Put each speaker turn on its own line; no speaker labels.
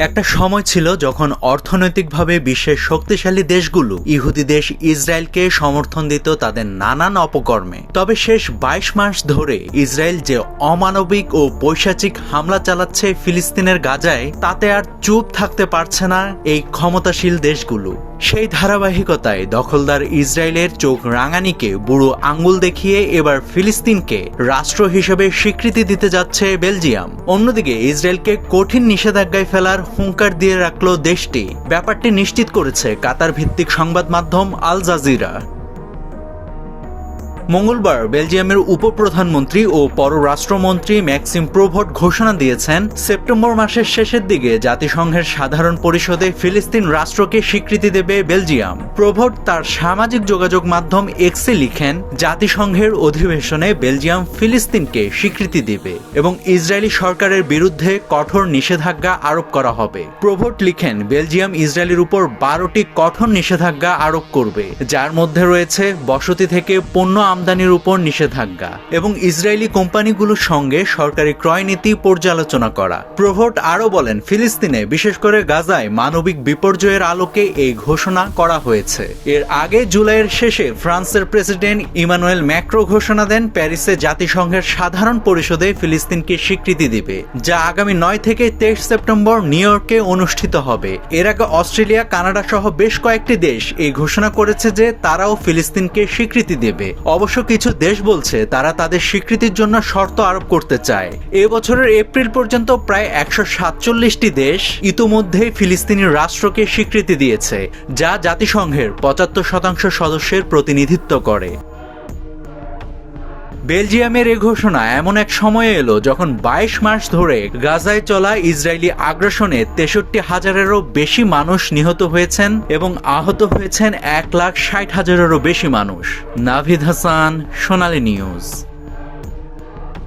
একটা সময় ছিল যখন অর্থনৈতিকভাবে বিশ্বের শক্তিশালী দেশগুলো, ইহুদি দেশ ইসরায়েলকে সমর্থন দিত তাদের নানান অপকর্মে। তবে শেষ বাইশ মাস ধরে ইসরায়েল যে অমানবিক ও বৈশাচিক হামলা চালাচ্ছে ফিলিস্তিনের গাজায়, তাতে আর চুপ থাকতে পারছে না এই ক্ষমতাশীল দেশগুলো। সেই ধারাবাহিকতায় দখলদার ইসরায়েলের চোখ রাঙানিকে বুড়ো আঙ্গুল দেখিয়ে এবার ফিলিস্তিনকে রাষ্ট্র হিসেবে স্বীকৃতি দিতে যাচ্ছে বেলজিয়াম। অন্যদিকে ইসরায়েলকে কঠিন নিষেধাজ্ঞায় ফেলার হুঙ্কার দিয়ে রাখল দেশটি। ব্যাপারটি নিশ্চিত করেছে কাতার ভিত্তিক সংবাদ মাধ্যম আল জাজিরা। মঙ্গলবার বেলজিয়ামের উপপ্রধানমন্ত্রী ও পররাষ্ট্রমন্ত্রী ম্যাক্সিম প্রোভট ঘোষণা দিয়েছেন, সেপ্টেম্বর মাসের শেষের দিকে জাতিসংঘের সাধারণ পরিষদে ফিলিস্তিন রাষ্ট্রকে স্বীকৃতি দেবে বেলজিয়াম। প্রোভট তার সামাজিক যোগাযোগ মাধ্যম এক্সে লিখেন, জাতিসংঘের অধিবেশনে বেলজিয়াম ফিলিস্তিনকে স্বীকৃতি দেবে এবং ইসরায়েলি সরকারের বিরুদ্ধে কঠোর নিষেধাজ্ঞা আরোপ করা হবে। প্রোভট লিখেন, বেলজিয়াম ইসরায়েলের উপর বারোটি কঠোর নিষেধাজ্ঞা আরোপ করবে, যার মধ্যে রয়েছে বসতি থেকে পণ্য আমদানির উপর নিষেধাজ্ঞা এবং ইসরায়েলি কোম্পানিগুলোর সঙ্গে সরকারি ক্রয় নীতি পর্যালোচনা করা। প্রভোট আরও বলেন, ফিলিস্তিনে, বিশেষ করে গাজায়, মানবিক বিপর্যয়ের আলোকে এই ঘোষণা করা হয়েছে। এর আগে জুলাইয়ের শেষে ফ্রান্সের প্রেসিডেন্ট ইমানুয়েল ম্যাক্রো ঘোষণা দেন, প্যারিসে জাতিসংঘের সাধারণ পরিষদে ফিলিস্তিনকে স্বীকৃতি দিবে, যা আগামী নয় থেকে তেইশ সেপ্টেম্বর নিউ ইয়র্কে অনুষ্ঠিত হবে। এর আগে অস্ট্রেলিয়া কানাডা সহ বেশ কয়েকটি দেশ এই ঘোষণা করেছে যে তারাও ফিলিস্তিনকে স্বীকৃতি দেবে। অবশ্য কিছু দেশ বলছে তারা তাদের স্বীকৃতির জন্য শর্ত আরোপ করতে চায়। এ বছরের এপ্রিল পর্যন্ত প্রায় একশো সাতচল্লিশটি দেশ ইতোমধ্যেই ফিলিস্তিনি রাষ্ট্রকে স্বীকৃতি দিয়েছে, যা জাতিসংঘের পঁচাত্তর শতাংশ সদস্যের প্রতিনিধিত্ব করে। বেলজিয়ামের এ ঘোষণা এমন এক সময়ে এলো যখন বাইশ মাস ধরে গাজায় চলা ইসরায়েলি আগ্রাসনে তেষট্টি হাজারেরও বেশি মানুষ নিহত হয়েছেন এবং আহত হয়েছেন এক লাখ ষাট হাজারেরও বেশি মানুষ। নাভিদ হাসান, সোনালী নিউজ।